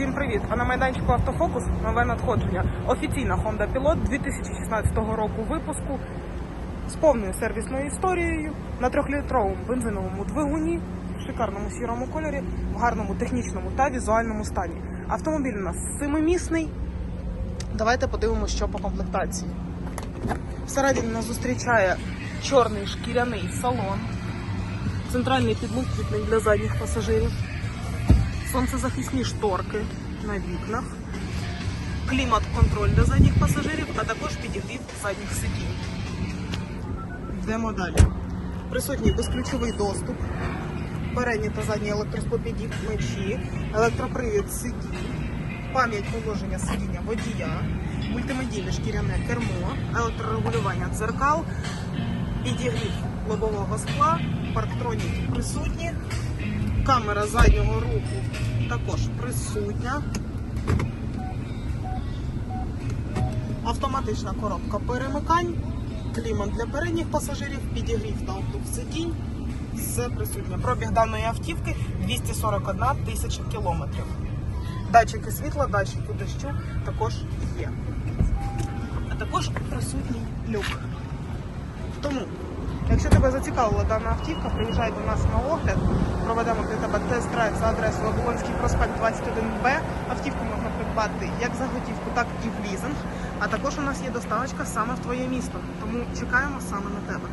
Всім привіт! А на майданчику Автофокус нове надходження. Офіційна Honda Pilot 2016 року випуску з повною сервісною історією на трьохлітровому бензиновому двигуні в шикарному сірому кольорі, в гарному технічному та візуальному стані. Автомобіль у нас семимісний. Давайте подивимося, що по комплектації. Всередині нас зустрічає чорний шкіряний салон, центральний підлокітник для задніх пасажирів сонцезахисні шторки на вікнах, клімат-контроль для задніх пасажирів, а також підігрів задніх сидінь. Йдемо далі. Присутній безключовий доступ, передні та задні електроспопіді мечі, електропривід сидінь, пам'ять положення сидіння водія, мультимедійне шкіряне кермо, електрорегулювання дзеркал, підігрів лобового скла, парктроніки присутні, камера заднього руху також присутня. Автоматична коробка перемикань, клімат для передніх пасажирів, підігрів та обдув сидінь. Все присутнє. Пробіг даної автівки 241 тисяча кілометрів. Датчики світла, датчики дощу також є. А також присутній люк. Тому, якщо тебе зацікавила дана автівка, приїжджай до нас на огляд, проведемо для тебе тест-драйв за адресою Оболонський проспект 21Б. Автівку можна придбати як за готівку, так і в лізинг. А також у нас є доставочка саме в твоє місто. Тому чекаємо саме на тебе.